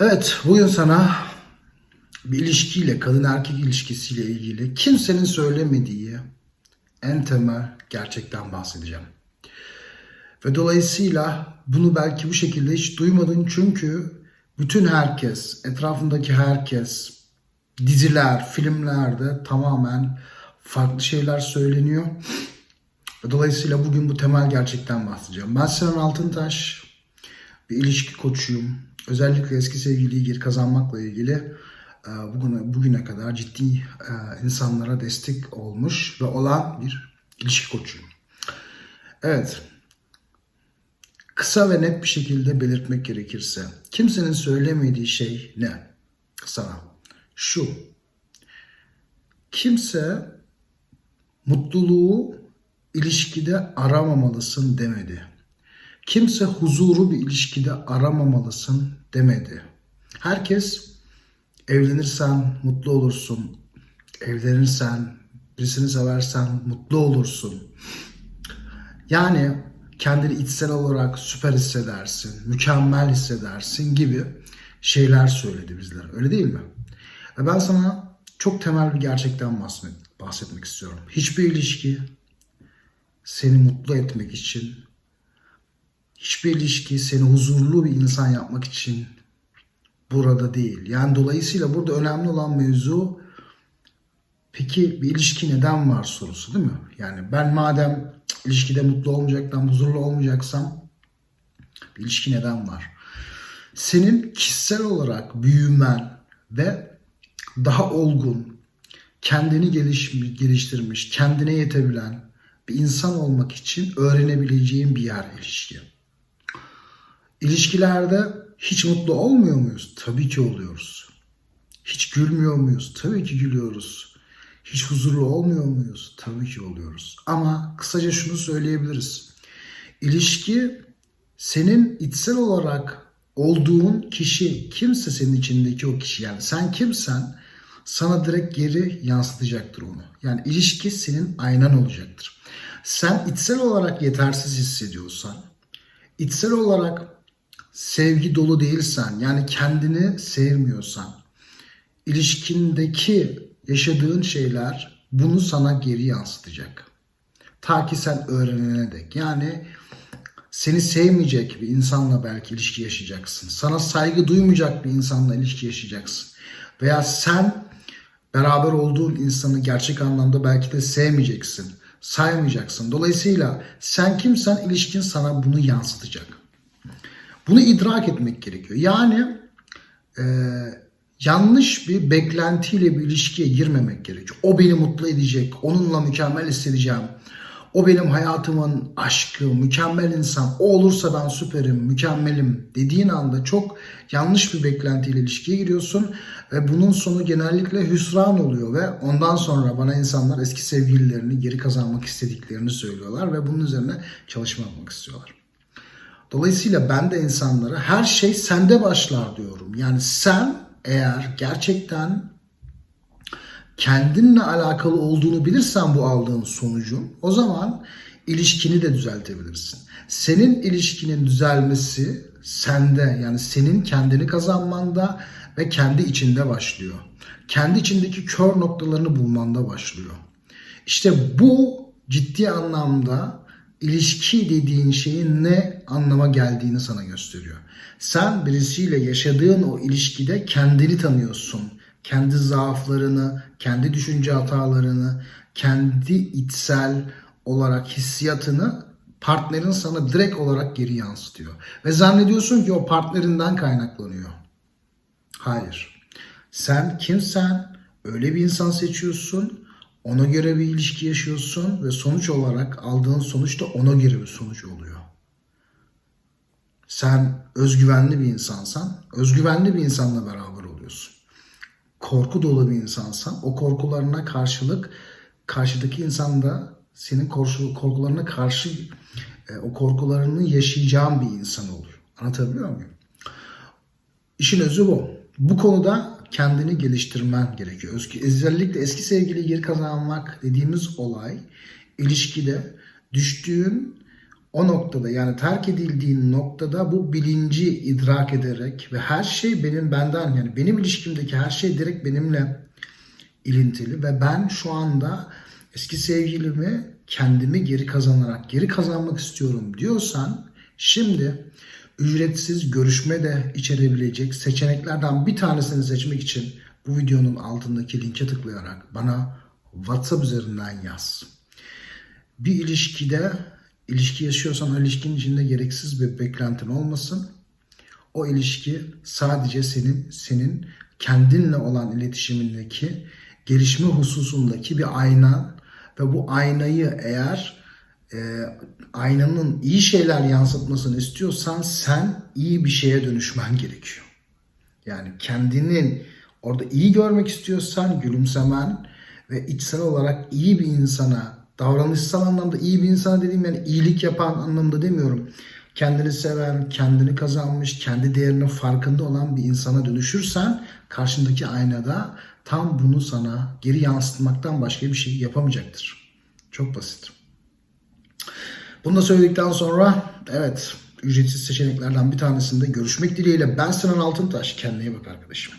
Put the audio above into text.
Evet, bugün sana bir ilişkiyle, kadın erkek ilişkisiyle ilgili kimsenin söylemediği en temel gerçekten bahsedeceğim. Ve dolayısıyla bunu belki bu şekilde hiç duymadın çünkü bütün herkes, etrafındaki herkes, diziler, filmlerde tamamen farklı şeyler söyleniyor. Ve dolayısıyla bugün bu temel gerçekten bahsedeceğim. Ben Sinan Altıntaş, bir ilişki koçuyum. Özellikle eski sevgiliyi geri kazanmakla ilgili e, bugüne, bugüne kadar ciddi e, insanlara destek olmuş ve olan bir ilişki koçuyum. Evet, kısa ve net bir şekilde belirtmek gerekirse kimsenin söylemediği şey ne sana? Şu, kimse mutluluğu ilişkide aramamalısın demedi. Kimse huzuru bir ilişkide aramamalısın demedi. Herkes evlenirsen mutlu olursun. Evlenirsen, birisini seversen mutlu olursun. Yani kendini içsel olarak süper hissedersin, mükemmel hissedersin gibi şeyler söyledi bizlere. Öyle değil mi? Ve ben sana çok temel bir gerçekten bahset- bahsetmek istiyorum. Hiçbir ilişki seni mutlu etmek için hiçbir ilişki seni huzurlu bir insan yapmak için burada değil. Yani dolayısıyla burada önemli olan mevzu peki bir ilişki neden var sorusu değil mi? Yani ben madem ilişkide mutlu olmayacaktan huzurlu olmayacaksam bir ilişki neden var? Senin kişisel olarak büyümen ve daha olgun, kendini gelişmiş, geliştirmiş, kendine yetebilen bir insan olmak için öğrenebileceğin bir yer ilişki. İlişkilerde hiç mutlu olmuyor muyuz? Tabii ki oluyoruz. Hiç gülmüyor muyuz? Tabii ki gülüyoruz. Hiç huzurlu olmuyor muyuz? Tabii ki oluyoruz. Ama kısaca şunu söyleyebiliriz. İlişki senin içsel olarak olduğun kişi kimse senin içindeki o kişi yani sen kimsen sana direkt geri yansıtacaktır onu. Yani ilişki senin aynan olacaktır. Sen içsel olarak yetersiz hissediyorsan, içsel olarak sevgi dolu değilsen, yani kendini sevmiyorsan, ilişkindeki yaşadığın şeyler bunu sana geri yansıtacak. Ta ki sen öğrenene dek. Yani seni sevmeyecek bir insanla belki ilişki yaşayacaksın. Sana saygı duymayacak bir insanla ilişki yaşayacaksın. Veya sen beraber olduğun insanı gerçek anlamda belki de sevmeyeceksin. Saymayacaksın. Dolayısıyla sen kimsen ilişkin sana bunu yansıtacak. Bunu idrak etmek gerekiyor. Yani e, yanlış bir beklentiyle bir ilişkiye girmemek gerekiyor. O beni mutlu edecek, onunla mükemmel hissedeceğim. O benim hayatımın aşkı, mükemmel insan. O olursa ben süperim, mükemmelim dediğin anda çok yanlış bir beklentiyle ilişkiye giriyorsun. Ve bunun sonu genellikle hüsran oluyor ve ondan sonra bana insanlar eski sevgililerini geri kazanmak istediklerini söylüyorlar ve bunun üzerine çalışma yapmak istiyorlar. Dolayısıyla ben de insanlara her şey sende başlar diyorum. Yani sen eğer gerçekten kendinle alakalı olduğunu bilirsen bu aldığın sonucun o zaman ilişkini de düzeltebilirsin. Senin ilişkinin düzelmesi sende yani senin kendini kazanmanda ve kendi içinde başlıyor. Kendi içindeki kör noktalarını bulmanda başlıyor. İşte bu ciddi anlamda ilişki dediğin şeyin ne anlama geldiğini sana gösteriyor. Sen birisiyle yaşadığın o ilişkide kendini tanıyorsun. Kendi zaaflarını, kendi düşünce hatalarını, kendi içsel olarak hissiyatını partnerin sana direkt olarak geri yansıtıyor. Ve zannediyorsun ki o partnerinden kaynaklanıyor. Hayır. Sen kimsen öyle bir insan seçiyorsun. Ona göre bir ilişki yaşıyorsun ve sonuç olarak aldığın sonuç da ona göre bir sonuç oluyor. Sen özgüvenli bir insansan, özgüvenli bir insanla beraber oluyorsun. Korku dolu bir insansan, o korkularına karşılık karşıdaki insan da senin korku, korkularına karşı e, o korkularını yaşayacağın bir insan oluyor. Anlatabiliyor muyum? İşin özü bu. Bu konuda kendini geliştirmen gerekiyor. Özgü, özellikle eski sevgiliyi geri kazanmak dediğimiz olay ilişkide düştüğün o noktada yani terk edildiğin noktada bu bilinci idrak ederek ve her şey benim benden yani benim ilişkimdeki her şey direkt benimle ilintili ve ben şu anda eski sevgilimi kendimi geri kazanarak geri kazanmak istiyorum diyorsan şimdi ücretsiz görüşme de içerebilecek seçeneklerden bir tanesini seçmek için bu videonun altındaki linke tıklayarak bana WhatsApp üzerinden yaz. Bir ilişkide ilişki yaşıyorsan ilişkinin içinde gereksiz bir beklentin olmasın. O ilişki sadece senin senin kendinle olan iletişimindeki gelişme hususundaki bir ayna ve bu aynayı eğer e, aynanın iyi şeyler yansıtmasını istiyorsan sen iyi bir şeye dönüşmen gerekiyor. Yani kendinin orada iyi görmek istiyorsan gülümsemen ve içsel olarak iyi bir insana, davranışsal anlamda iyi bir insan dediğim yani iyilik yapan anlamda demiyorum. Kendini seven, kendini kazanmış, kendi değerinin farkında olan bir insana dönüşürsen karşındaki aynada tam bunu sana geri yansıtmaktan başka bir şey yapamayacaktır. Çok basit. Bunu da söyledikten sonra evet ücretsiz seçeneklerden bir tanesinde görüşmek dileğiyle ben Sinan Altıntaş. Kendine iyi bak arkadaşım.